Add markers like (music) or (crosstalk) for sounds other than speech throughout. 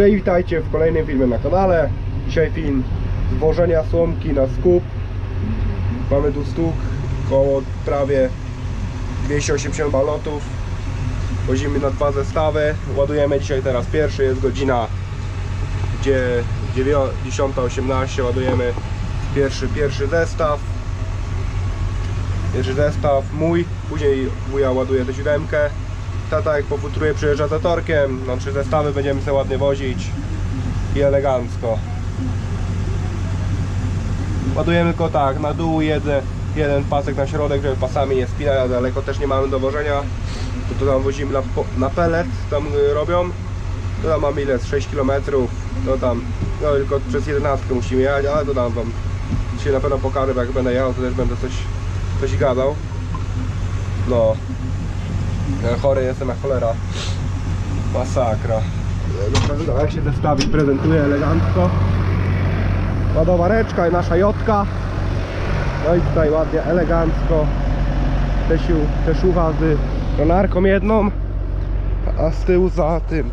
Cześć, witajcie w kolejnym filmie na kanale. Dzisiaj film zwożenia słomki na skup. Mamy tu stuk koło prawie 280 balotów. Wozimy na dwa zestawy. Ładujemy dzisiaj teraz pierwszy, jest godzina gdzie 10.18 ładujemy pierwszy, pierwszy zestaw. Pierwszy zestaw mój, później wuja ładuje tę siódemkę. Tata jak pofutruje przyjeżdża za torkiem, no trzy zestawy będziemy sobie ładnie wozić i elegancko. Ładujemy tylko tak, na dół jeden, jeden pasek na środek, żeby pasami nie spinać, a daleko też nie mamy do wożenia. To, to tam wozimy na, na pellet, tam y, robią. To tam mamy ile? z 6 km. No tam, no tylko przez 11 musimy jechać, ale to tam wam dzisiaj na pewno pokażę, bo jak będę jechał, to też będę coś, coś gadał. No. Chory jestem jak cholera. Masakra. Dobra, jak się zestawik prezentuje elegancko. Ładowareczka i nasza jotka. No i tutaj ładnie, elegancko. Te, sił, te szucha z pronarką jedną, a z tyłu za tym,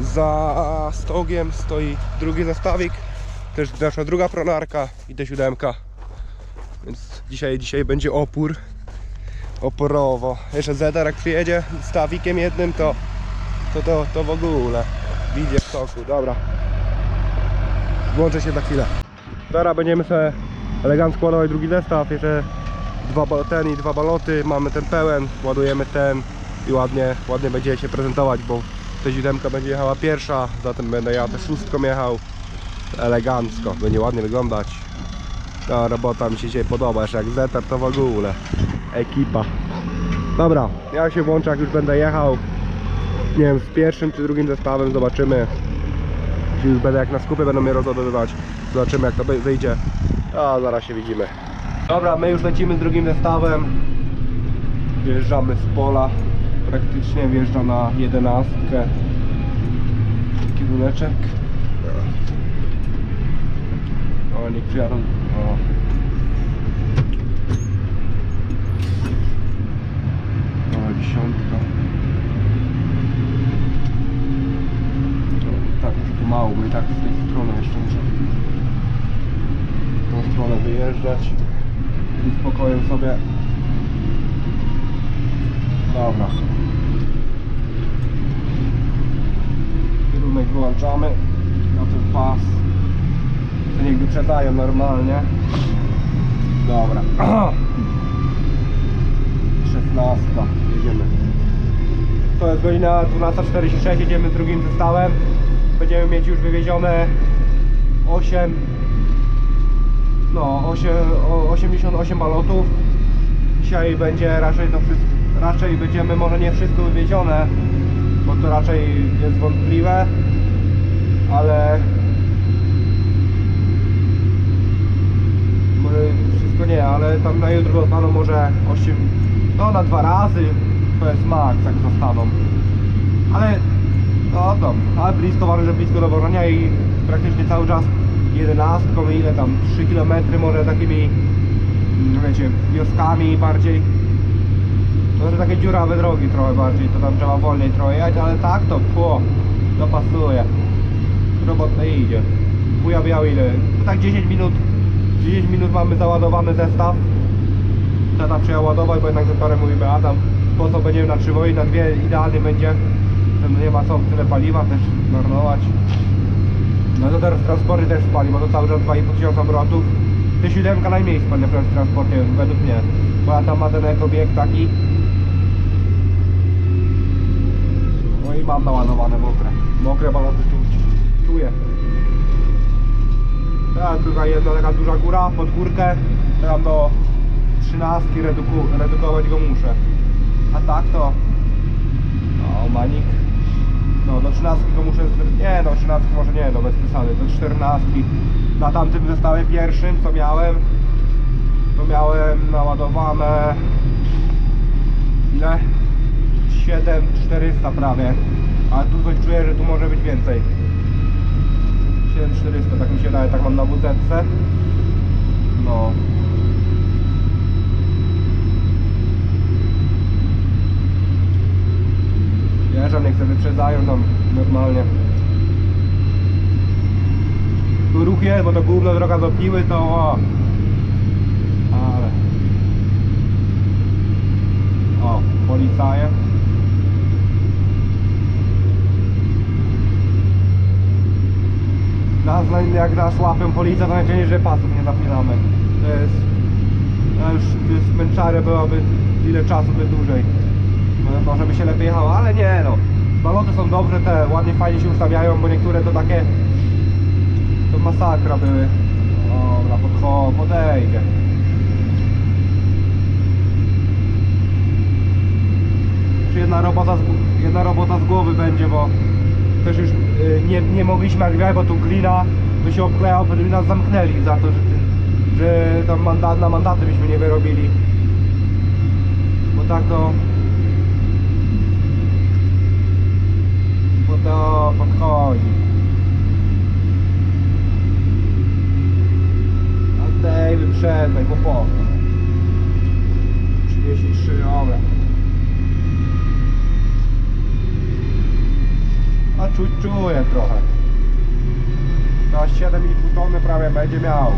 za stogiem stoi drugi zestawik. Też nasza druga pronarka i te siódemka. Więc dzisiaj, dzisiaj będzie opór oporowo. Jeszcze Zedar jak przyjedzie z stawikiem jednym, to to, to, to w ogóle. Widzie w toku, dobra. Włączę się za chwilę. Teraz będziemy sobie elegancko ładować drugi zestaw. Jeszcze dwa ten i dwa baloty. Mamy ten pełen, ładujemy ten i ładnie, ładnie będzie się prezentować, bo ta siódemka będzie jechała pierwsza, zatem będę ja też szóstką jechał. Elegancko, będzie ładnie wyglądać. Ta robota mi się dzisiaj podoba, jeszcze jak Zetar to w ogóle. Ekipa. Dobra, ja się włączę jak już będę jechał. Nie wiem, z pierwszym czy drugim zestawem zobaczymy. Czy już będę jak na skupie będą mnie rozładowywać. Zobaczymy jak to wy- wyjdzie. A zaraz się widzimy. Dobra, my już lecimy z drugim zestawem. Wjeżdżamy z pola. Praktycznie wjeżdża na jedenastkę. Kieruneczek. O, niech przyjadą. O, dziesiątka. No, tak, już pomału, bo i tak z tej strony jeszcze muszę w tą stronę wyjeżdżać i spokojem sobie. Dobra. Kierunek wyłączamy na ten pas. To niech wyprzedzają normalnie. Dobra. (clears throat) 16 jedziemy. To jest godzina 12.46, jedziemy drugim zestawem. Będziemy mieć już wywiezione 8 no 8, o- 88 balotów. Dzisiaj będzie raczej to wszystko, raczej będziemy może nie wszystko wywiezione, bo to raczej jest wątpliwe, ale może wszystko nie, ale tam na jutro zostaną może 8, no na dwa razy to jest max jak zostaną. Ale no to, ale blisko ważne, że blisko do wożenia i praktycznie cały czas 11, ile tam 3 km może takimi no wiecie, wioskami bardziej. To że takie dziurawe drogi trochę bardziej, to tam trzeba wolniej trochę jechać, ale tak to pło, to pasuje. Robotne idzie. Biał ile? No tak 10 minut 10 minut mamy załadowany zestaw. Tata przyjechał ładować, bo jednak z torem mówimy, a tam po co będziemy na trzywo i na dwie idealnie będzie. Nie ma co tyle paliwa też marnować. No to teraz w transporcie też spali, bo to cały czas 2,5 tysiąca obrotów. Ty siódemka najmniej spadnie w transporcie, według mnie. Bo ja tam ma ten ekobieg taki. No i mam naładowane mokre. Mokre baloty czuć. Czuję. Ja, tutaj jedna taka duża góra pod górkę. Teraz do 13 reduku, redukować go muszę. A tak to. O, manik. No do 13 go muszę. Nie no, 13 może nie, no bez przesady. Do 14. Na tamtym zestawie pierwszym co miałem, to miałem naładowane. Ile? 7400 prawie. A tu coś czuję, że tu może być więcej. 7400, tak mi się daje, tak mam na WZ. No. Jeżdżam, niech sobie wyprzedzają tam normalnie. ruch jest, bo to gówno droga do Piły, to o. Ale... O, policaje. Nas, na- jak nas łapią policja, to najczęściej, że pasów nie zapinamy. To jest... To już to jest męczarę byłaby ile czasu by dłużej. No, Może by się lepiej jechało, ale nie no. Baloty są dobrze, te ładnie, fajnie się ustawiają, bo niektóre to takie... To masakra były. Dobra, podcho, podejdzie. Czy jedna robota, z, jedna robota z głowy będzie, bo też już y, nie, nie mogliśmy jak bo tu glina by się obklejał, by nas zamknęli za to, że, że tam mandat, na mandaty byśmy nie wyrobili. Bo tak to... Bo to podchodzi. A dej, wyprzedzaj, chłopaki. 33, dobra. A czuć czuję trochę. Na 7,5 tony prawie będzie miał.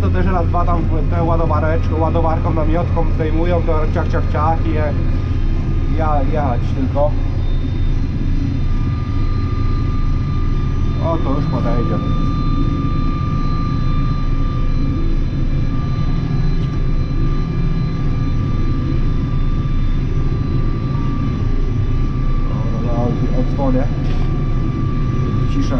To też raz dwa tam tę ładowareczkę, ładowarką namiotką zdejmują, to ciach ciach ciach i je, ja, tylko. O, to już podejdzie. Dobra, ja od- odzwonię. Ciszę.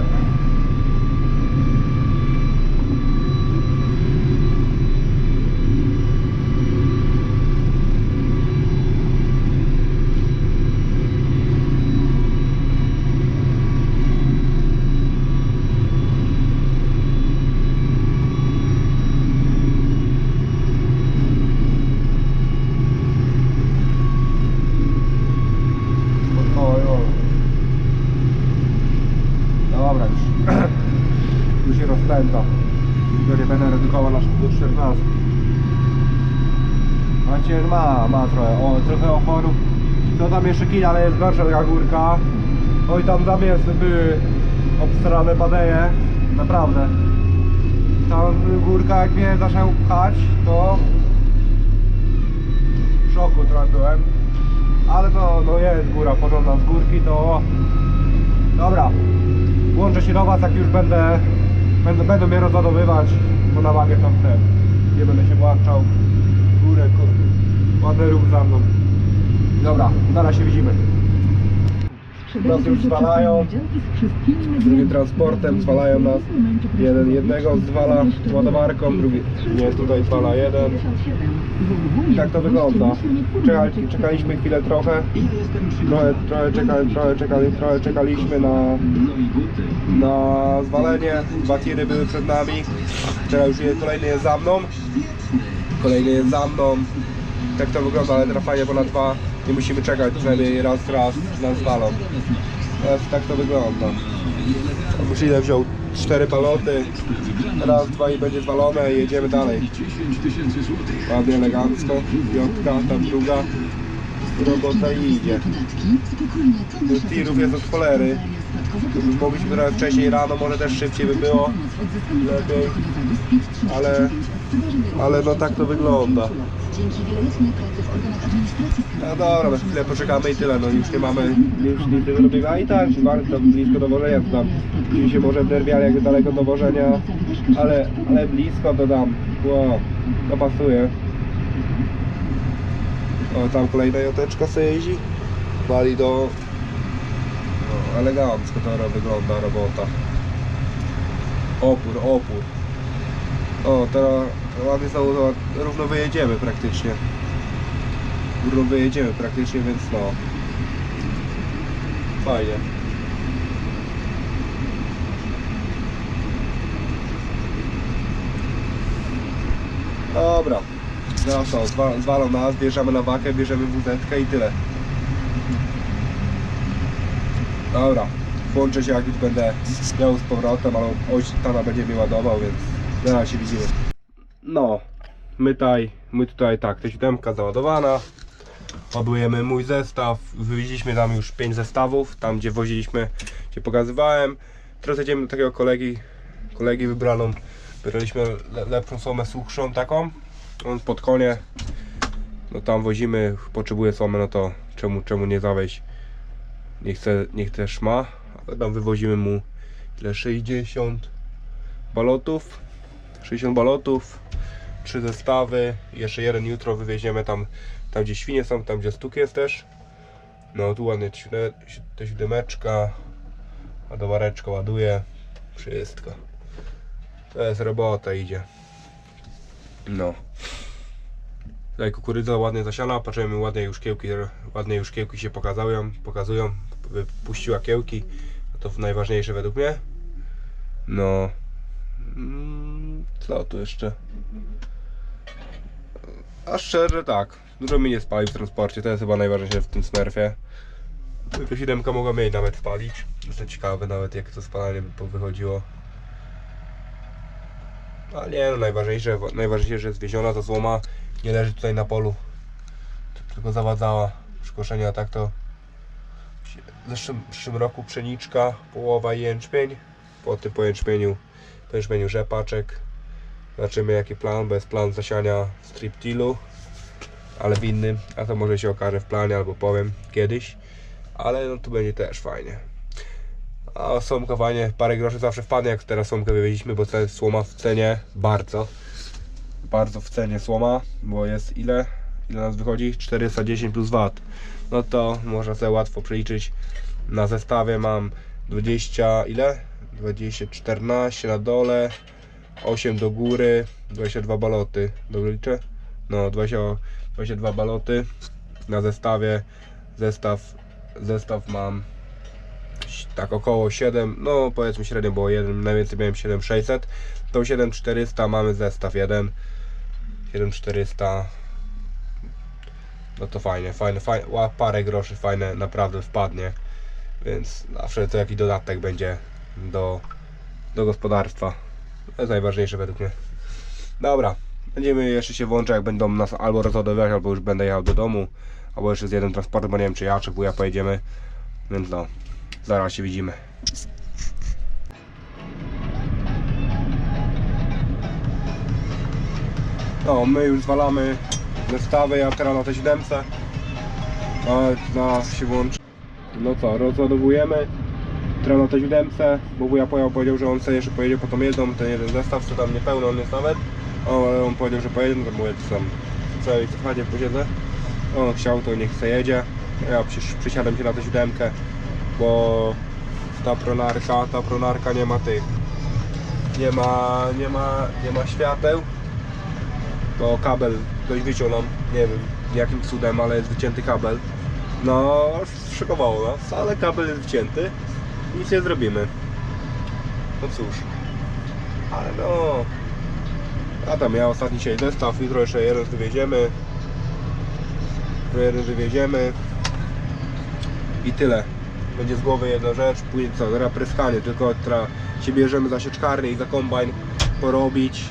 Oj, oj. Dobra już. Rozpędza. Już nie będę redukował na do 14. Macie, ma, ma trochę, o, trochę oporów. To tam jeszcze kina, ale jest gorsza taka górka. Oj, tam zamiast były obstrane badeje. Naprawdę. Tam górka, jak mnie zaczął pchać, to w szoku trochę byłem. Ale to no jest góra, porządna z górki to... Dobra, włączę się do was jak już będę, będę będą mnie rozładowywać, bo na wagę tam ten, nie będę się włączał górę, kur- ładny ruch za mną. Dobra, zaraz się widzimy. Nas już zwalają. Drugi transportem zwalają nas. Jeden jednego zwala ładowarką, drugi nie tutaj zwala jeden. I tak to wygląda. Czekali, czekaliśmy chwilę trochę. Trochę, trochę, czekali, trochę, czekali, trochę czekaliśmy na, na zwalenie. Dwa tiry były przed nami. Teraz już kolejny jest za mną. Kolejny jest za mną. Tak to wygląda, ale bo na dwa nie musimy czekać, przynajmniej raz, raz nas zwalą. Teraz tak to wygląda. Musile wziął cztery paloty. Raz, dwa i będzie zwalone i jedziemy dalej. Ładnie, elegancko. Piątka, tam druga. Robota i idzie. Tirów jest od cholery. Mogliśmy trochę wcześniej rano, może też szybciej by było. Lepiej. Ale, ale no tak to wygląda. No dobra, na chwilę poczekamy i tyle, no już nie mamy, już nic nie zrobimy, a i tak bardzo blisko dowożenia to tam, Ci się może wnerwiali jak daleko dowożenia, ale, ale blisko to dam, wow, to pasuje. O, tam kolejna joteczka sobie jeździ, wali do, elegancko ro- wygląda robota. Opór, opór. O, teraz ładnie to równo wyjedziemy praktycznie górą wyjedziemy praktycznie, więc no. Fajnie. Dobra. No co, zwa- zwalą nas, bierzemy na wakę, bierzemy wózetkę i tyle. Dobra. Włączę się jak już będę miał z powrotem, ale ojciec tata będzie mnie ładował, więc zaraz się widzimy. No, my tutaj, my tutaj tak, ta siódemka załadowana. ładujemy mój zestaw. Wywieźliśmy tam już 5 zestawów, tam gdzie woziliśmy, gdzie pokazywałem. Teraz jedziemy do takiego kolegi, kolegi wybraną. Wybraliśmy le, lepszą słomę, suchszą taką. On pod konie, no tam wozimy, potrzebuje słomy, no to czemu, czemu nie zawieźć? Niech, chce, niech też ma, ale tam wywozimy mu ile 60 balotów. 60 balotów 3 zestawy. Jeszcze jeden jutro wywieziemy tam tam gdzie świnie są, tam gdzie stuk jest też. No tu ładnie te siódemeczka. Ładowareczka ładuje. Wszystko. To jest robota idzie. No. Tutaj kukurydza ładnie zasiana, patrzymy ładnie już kiełki, ładnie już kiełki się pokazują, pokazują, wypuściła kiełki, to najważniejsze według mnie. No, mm, co tu jeszcze? A szczerze tak, dużo mi nie spali w transporcie, to jest chyba najważniejsze w tym smurfie. Tylko 7 mogła mniej nawet spalić. Jestem ciekawy nawet jak to spalanie by wychodziło. Ale nie no, najważniejsze, najważniejsze, że jest wieziona ta złoma, nie leży tutaj na polu. Tylko zawadzała przy koszeniu, a tak to w zeszłym, roku pszeniczka, połowa jęczmień. Po tym po jęczmieniu, po jęczmieniu rzepaczek. Zobaczymy jaki plan, bo jest plan zasiania striptilu, ale w innym, a to może się okaże w planie albo powiem kiedyś. Ale no tu będzie też fajnie. A słomkowanie, parę groszy zawsze wpadnie, jak teraz słomkę wywieźliśmy, bo to jest słoma w cenie bardzo. Bardzo w cenie słoma, bo jest ile? Ile nas wychodzi? 410 plus VAT. No to można sobie łatwo przeliczyć. Na zestawie mam 20 ile? 20, 14 na dole, 8 do góry, 22 baloty. Dobrze liczę? No 20, 22 baloty na zestawie. Zestaw, zestaw mam tak około 7, no powiedzmy średnio było 1, najwięcej miałem 7600 to 7400 mamy zestaw jeden 7400 no to fajnie, fajne, fajne, parę groszy fajne naprawdę wpadnie. Więc zawsze to jakiś dodatek będzie do, do gospodarstwa. To jest najważniejsze według mnie. Dobra, będziemy jeszcze się włączać jak będą nas albo rozładowywać, albo już będę jechał do domu albo jeszcze z jednym transportem, bo nie wiem czy ja czy wuja pojedziemy. Więc no, zaraz się widzimy. No, my już zwalamy zestawy, ja teraz na te 700 Ale zaraz się włączy. No co, rozładowujemy. Teraz na te 700 Bo wuja pojał powiedział, że on sobie jeszcze pojedzie po tą jedną Ten jeden zestaw, co tam niepełny on jest nawet. O, Ale on powiedział, że pojedzie, no to mówię, co tam Wczoraj w chacie posiedzę. On chciał, to niech se jedzie. Ja przysiadam się na tę siódemkę Bo ta pronarka, ta pronarka nie ma tych nie ma, nie ma, nie ma świateł bo kabel ktoś wyciął nam, nie wiem jakim cudem, ale jest wycięty kabel. No, szokowało nas, ale kabel jest wycięty. Nic nie zrobimy. No cóż. Ale no. A tam ja ostatni dzisiaj zestaw, jutro jeszcze jeden wywieziemy. Jeden wywieziemy. I tyle. Będzie z głowy jedna rzecz, później co, teraz pryskanie, tylko teraz się bierzemy za sieczkarnię i za kombajn porobić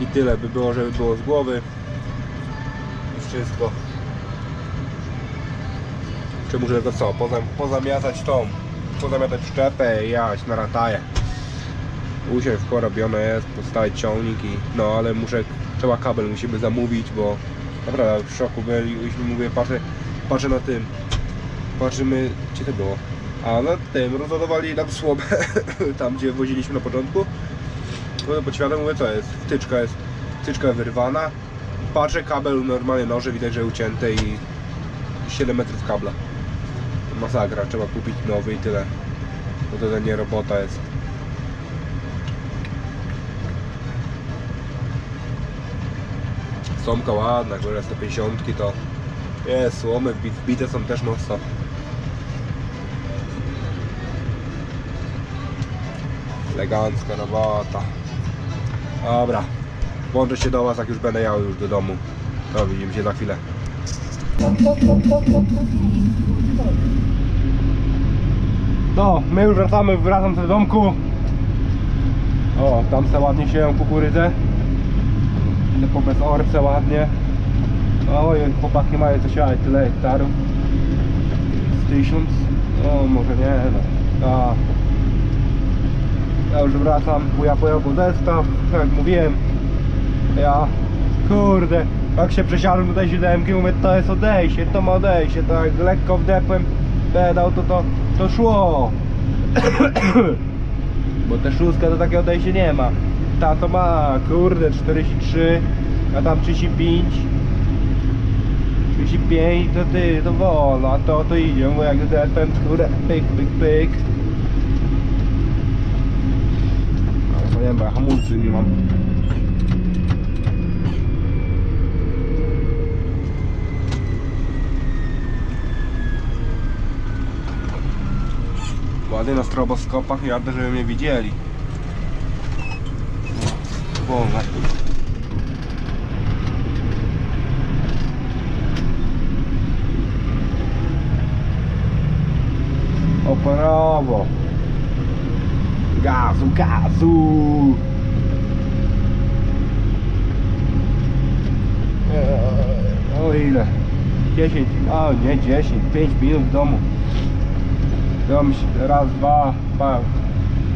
i tyle by było, żeby było z głowy. I wszystko. Czy muszę to co, pozam, pozamiatać tą pozamiatać szczepę i jechać na rataję usiąść w robione jest, postawić ciągnik i no ale muszę, trzeba kabel musimy zamówić, bo naprawdę w szoku byliśmy, mówię, patrzę, patrzę na tym. Patrzymy, gdzie to było. A na tym rozładowali nam słomę (laughs) tam gdzie woziliśmy na początku no pod światem mówię co jest, wtyczka jest, wtyczka wyrwana. Patrzę kabel normalnie noże widać, że ucięte i 7 metrów kabla. Masakra, trzeba kupić nowy i tyle. Bo to nie robota jest. Słomka ładna, góra 150 to. Jest, słomy wbi- wbite są też mocno. Elegancka robota Dobra, włączę się do Was jak już będę jechał już do domu To widzimy się za chwilę No, my już wracamy, wracam do domku O, tam se ładnie sieją kukurydzę Idę po bezorce ładnie Oj, chłopaki mają coś ale tyle hektarów. Z tysiąc? No może nie no. A. Ja już wracam, bo ja pojechał zestaw, tak jak mówiłem. Ja, kurde, jak się przesiadłem do tej siódemki, mówię, to jest odejście, to ma odejście, tak lekko wdepłem pedał, to to, to szło. Bo te szóstka to takie odejście nie ma. Ta to ma, kurde, 43, a tam 35. 35 to ty, to wolno, a to to idzie, bo jak zdepem, kurde, pyk, pyk, pyk. No nie wiem, hamulcy nie mam. Ładnie na stroboskopach jadę, żeby mnie widzieli. Wolne. Operowo. Gazu, gazu. Eee, O ile? 10, a nie 10, 5 minut w domu. Się raz, dwa, pa,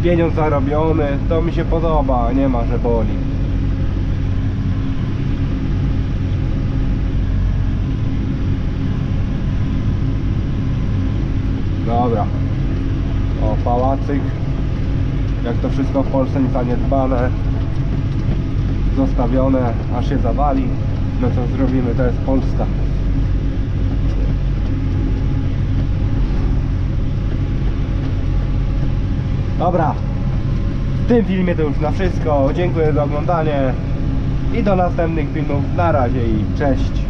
pieniądz zarobiony, to mi się podoba, nie ma, że boli. Dobra. O, pałacyk. Jak to wszystko w Polsce nie zaniedbane. Zostawione, aż się zawali. No co zrobimy, to jest Polska. Dobra. W tym filmie to już na wszystko. Dziękuję za oglądanie. I do następnych filmów. Na razie i cześć.